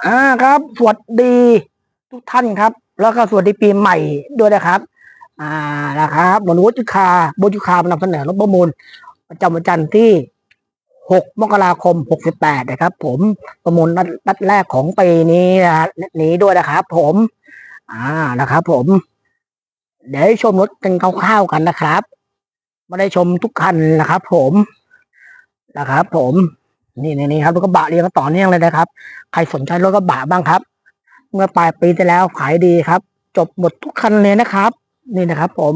อ่าครับ สวัสดีทุกท่านครับ แล้วก็สวัสดีปีใหม่ด้วยนะครับ อ่านะครับหมนุจุคาบุจุคามานำเสนอรถประมูลประจำวันจันทร์ที่ 6 มกราคม 68 นะครับ ผมประมูลนัดแรกของปีนี้นะนี้ด้วยนะครับ ผม อ่านะครับ ผม เดี๋ยวชมรถกันคร่าวๆกันนะครับไม่ได้ชมทุกคันนะครับ ผมนะครับ ผม นี่นี่นี่ครับรถกระบะเรียงกันต่อเนื่องเลยนะครับ ใครสนใจรถกระบะบ้างครับ เมื่อปลายปีที่แล้วขายดีครับ จบหมดทุกคันเลยนะครับ นี่นะครับ ผม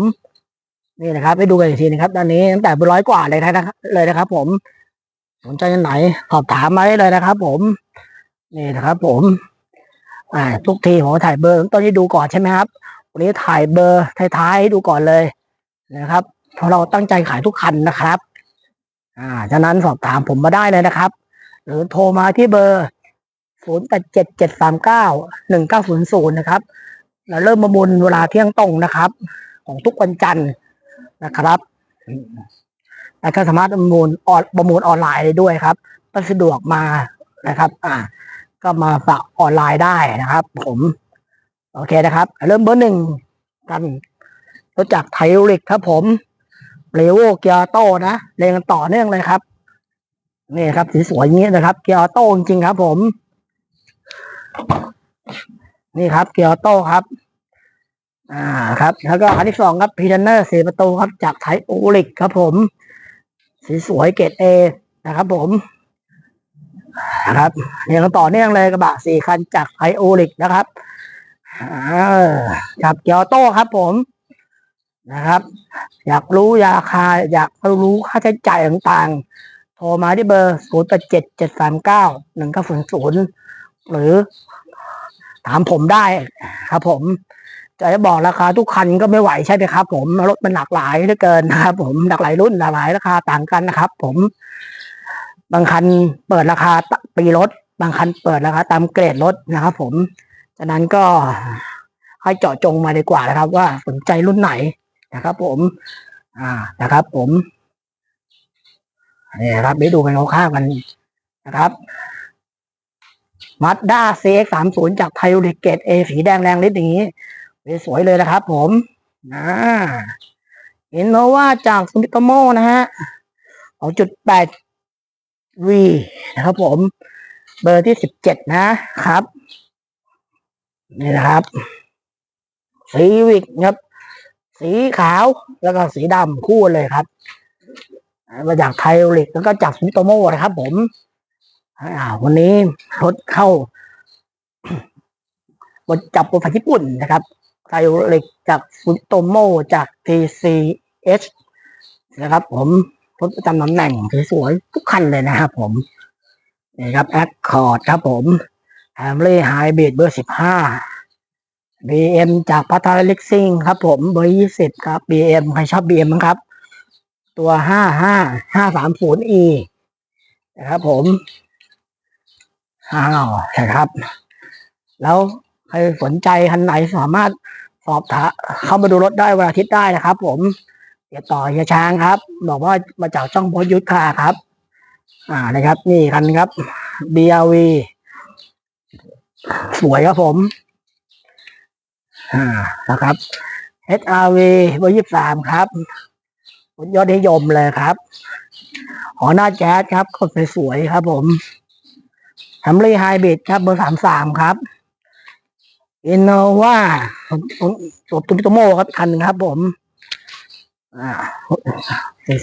นี่นะครับไปดูกันอีกทีนะครับด้านนี้ตั้งแต่เป็นร้อยกว่าเลยนะครับเลยนะครับ ผม สนใจอันไหนสอบถามมาได้เลยนะครับ ผม นี่นะครับ ผม อ่า ทุกทีผมถ่ายเบอร์ต้นให้ดูก่อนใช่ไหมครับวันนี้ถ่ายเบอร์ท้ายๆให้ดูก่อนเลยนะครับเพราะเราตั้งใจขายทุกคันนะครับ อ่าฉะนั้นสอบถามผมมาได้เลยนะครับ หรือโทรมาที่เบอร์0 8 7 7 3 9 1 9 0 0นะครับเราเริ่มประมูลเวลาเที่ยงตรงนะครับ ของทุกวันจันทร์นะครับแล้วก็สามารถประมูลออนประมูลออนไลน์ได้ด้วยครับก็สะดวกมานะครับ อ่า ก็มาฝากออนไลน์ได้นะครับ ผม โอเคนะครับ เริ่มเบอร์หนึ่งกันรู้จักไทริกครับผม เรโวเกียร์โต้นะเรียงกันต่อเนื่องเลยครับนี่ครับสีสวยอย่างนี้นะครับ เกียร์โต้จริงๆครับผม นี่ครับ เกียร์โต้ครับ อ่าครับ แล้วก็อันที่สองครับพีเทนเนอร์สีประตูครับ จากไทโอลิกครับผม สีสวยเกรดเอนะครับผมนะครับเรียงกันต่อเนื่องเลยกระบะสี่คันจากไทโอลิกนะครับอ่ากับเกียร์โต้ครับผม นะครับ อยากรู้ราคาอยากรู้ค่าใช้จ่ายต่างๆ โทรมาที่เบอร์ 0 8 7 7 3 9 1 9 0 0 หรือถามผมได้ครับผม จะบอกราคาทุกคันก็ไม่ไหวใช่ไหมครับ ผมรถมันหลากหลายเหลือเกินนะครับ ผมหลากหลายรุ่นหลากหลายราคาต่างกันนะครับ ผมบางคันเปิดราคาปีรถ บางคันเปิดราคาตามเกรดรถนะครับ ผมฉะนั้นก็ให้เจาะจงมาดีกว่านะครับ ว่าสนใจรุ่นไหน นะครับ ผม อ่านะครับ ผมนี่นะครับไปดูกันคร่าวๆกันนะครับมาด้าเซ็กสามศูนย์จากไทยริเกตเอสีแดงแรงฤทธิ์อย่างนี้สวยเลยนะครับ ผมอ่าอินโนวาจากซูมิโตโมนะฮะสองจุดแปดวีนะครับ ผม เบอร์ที่สิบเจ็ดนะครับนี่นะครับสีวิกครับ สีขาวแล้วก็สีดำคู่เลยครับมาจากไทยลิกแล้วก็จากซูมิโตโมนะครับ ผมอ่าวันนี้รถเข้าบนจับบนฝั่งญี่ปุ่นนะครับไทยลิกจากซูมิโตโมจาก TCH นะครับ ผมรถประจำตำแหน่งสวยๆทุกคันเลยนะครับผมนี่ครับแอคคอร์ดครับผมแฮมเล่ไฮบริดเบอร์สิบห้า BM จากพัทรลิกซิงครับผมเบอร์ยี่สิบครับ BM ใครชอบ BM มั้งครับ ตัวห้าห้าห้าสามศูนย์ E นะครับผมอ้าวนะครับ แล้วใครสนใจคันไหนสามารถสอบถามเข้ามาดูรถได้วันอาทิตย์ได้นะครับ ผมติดต่อเฮียช้างครับ บอกว่ามาจากช่องโพยุทธคาครับ อ่านะครับ นี่คันครับ BRV สวยครับผม อ่านะครับ HRV เบอร์ยี่สามครับยอดนิยมเลยครับ หอหน้าแจ๊สครับคนสวยๆครับ ผมทัมรีไฮบริดครับ เบอร์สามสามครับอินโนวาตัวตุมิโตโมครับคันหนึงครับ ผมอ่า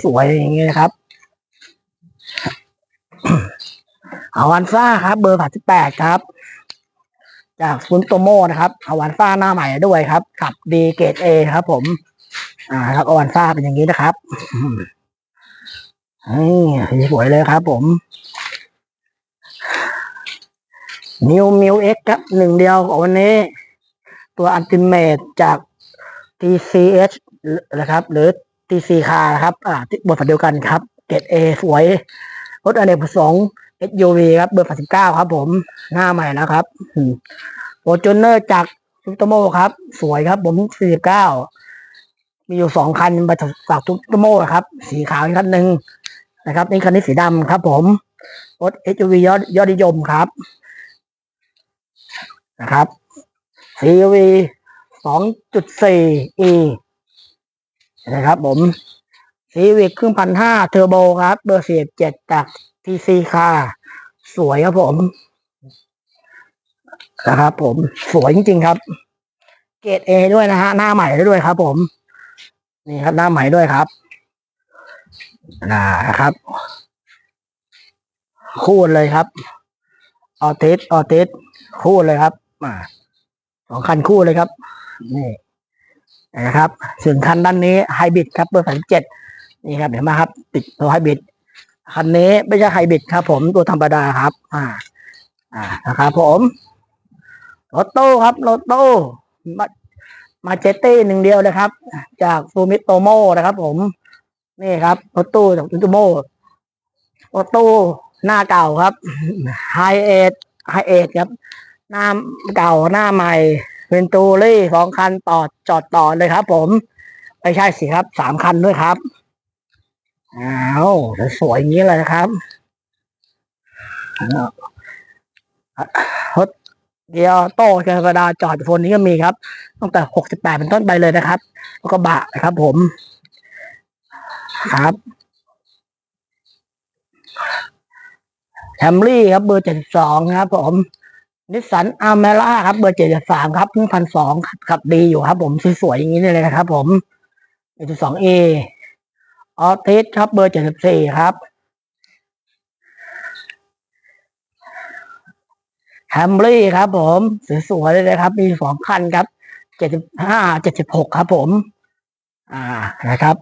สวยๆอย่างเงี้ยครับอาวันซ่าครับ เบอร์สามสิบแปดครับ จากฟุนโตโมนะครับอวันซ่าหน้าใหม่ด้วยครับกับดีเกตเอครับผม อ่าครับอวันซ่าเป็นอย่างนี้นะครับนี่สวยเลยครับผมนิวมิวเอ็กครับหนึ่งเดียวของวันนี้ ตัวอันติเมตจาก TCH นะครับ หรือ TC คาครับ อ่าบที่บทเดียวกันครับ เกตเอสวยรถอเนกประสงค์ SUV ครับเบอร์ 89 ครับ ผมหน้าใหม่แล้วครับโฟจูเนอร์จากซุปเปอร์โมครับ สวยครับ ผม 49 มีอยู่สองคันมาจากจากซุปเปอร์โมครับ สีขาวอีกคันหนึ่งนะครับ นี่คันนี้สีดำครับ ผมรถ SUV ยอดยอดนิยมครับ นะครับ CV 2.4 E นะครับผม CV ครึ่งพันห้าเทอร์โบครับ เบอร์สิบเจ็ดจาก TC ค่ะ สวยครับผมนะครับผมสวยจริงๆครับ เกรด A ด้วยนะฮะหน้าใหม่ด้วยครับ ผม นี่ครับหน้าใหม่ด้วยครับนะครับ คู่เลยครับออติสออติสคู่เลยครับมาสองคันคู่เลยครับนี่นะครับส่วนคันด้านนี้ไฮบริดครับเบอร์สามเจ็ดนี่ครับเห็นไหมครับ ติดตัวไฮบริด คันนี้ไม่ใช่ไฮบริดครับผมตัวธรรมดาครับ อ่า อ่านะครับผมรถตู้ครับรถตู้มามาเจเต้หนึ่งเดียวเลยครับ จากฟูมิโตโมนะครับ ผม นี่ครับรถตู้จากฟูมิโตโมรถตู้หน้าเก่าครับไฮเอทไฮเอทครับ หน้าเก่าหน้าใหม่เป็นตูรี่สองคันต่อจอดต่อเลยครับ ผมไม่ใช่สิครับสามคันด้วยครับ อ้าวสวยอย่างนี้เลยนะครับรถเกียร์โต้ธรรมดาจอดโฟนนี้ก็มีครับ ตั้งแต่หกสิบแปดเป็นต้นไปเลยนะครับ แล้วก็บะนะครับผม ครับแคมรี่ครับเบอร์เจ็ดสองครับ ผมนิสสันอาร์เมล่าครับ เบอร์เจ็ดสามครับเพิ่งพันสองขับดีอยู่ครับ ผมสวยๆอย่างนี้เลยนะครับ ผมเจ็ดสองเอ ออติสครับเบอร์เจ็ดสิบสี่ครับแฮมรี่ครับ ผมสวยๆเลยนะครับ มีสองคันครับเจ็ดสิบห้าเจ็ดสิบหกครับ ผม อ่านะครับ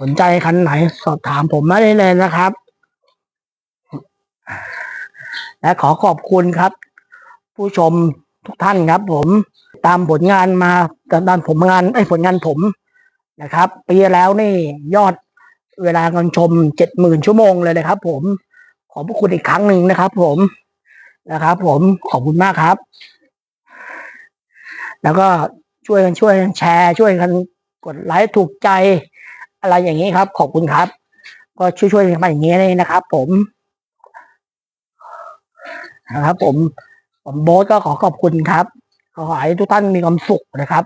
สนใจคันไหนสอบถามผมมาได้เลยนะครับ และขอขอบคุณครับ ผู้ชมทุกท่านครับ ผมตามผลงานมาตามผมงานไอ้ผลงานผม นะครับ ปีแล้วนี่ยอดเวลาการชมเจ็ดหมื่นชั่วโมงเลยนะครับ ผมขอบพระคุณอีกครั้งหนึ่งนะครับ ผมนะครับ ผมขอบคุณมากครับ แล้วก็ช่วยกันช่วยกันแชร์ ช่วยกันกดไลค์ถูกใจ อะไรอย่างนี้ครับ ขอบคุณครับ ก็ช่วยๆกันไปอย่างนี้เลยนะครับ ผมนะครับ ผมผมโบ๊ทก็ขอขอบคุณครับขอให้ทุกท่านมีความสุขนะครับ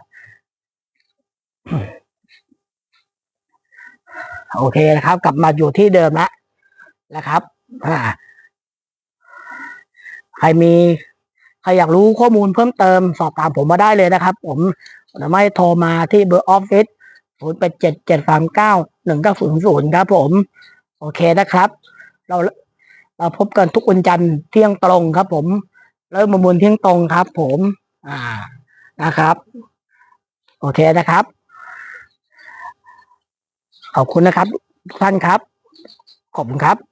โอเคนะครับ กลับมาอยู่ที่เดิมล้วนะครับอ่าใครมีใครอยากรู้ข้อมูลเพิ่มเติมสอบถามผมมาได้เลยนะครับ ผมหรือไม่โทรมาที่เบอร์ออฟฟิศศูนย์แปดเจ็ดเจ็ดสามเก้าหนึ่งเก้าศูนย์ศูนย์ครับผม โอเคนะครับ เราเราพบกันทุกวันจันทร์เที่ยงตรงครับ ผม เริ่มประมูลเที่ยงตรงครับ ผม อ่านะครับ โอเคนะครับ ขอบคุณนะครับทุกท่านครับ ขอบคุณครับ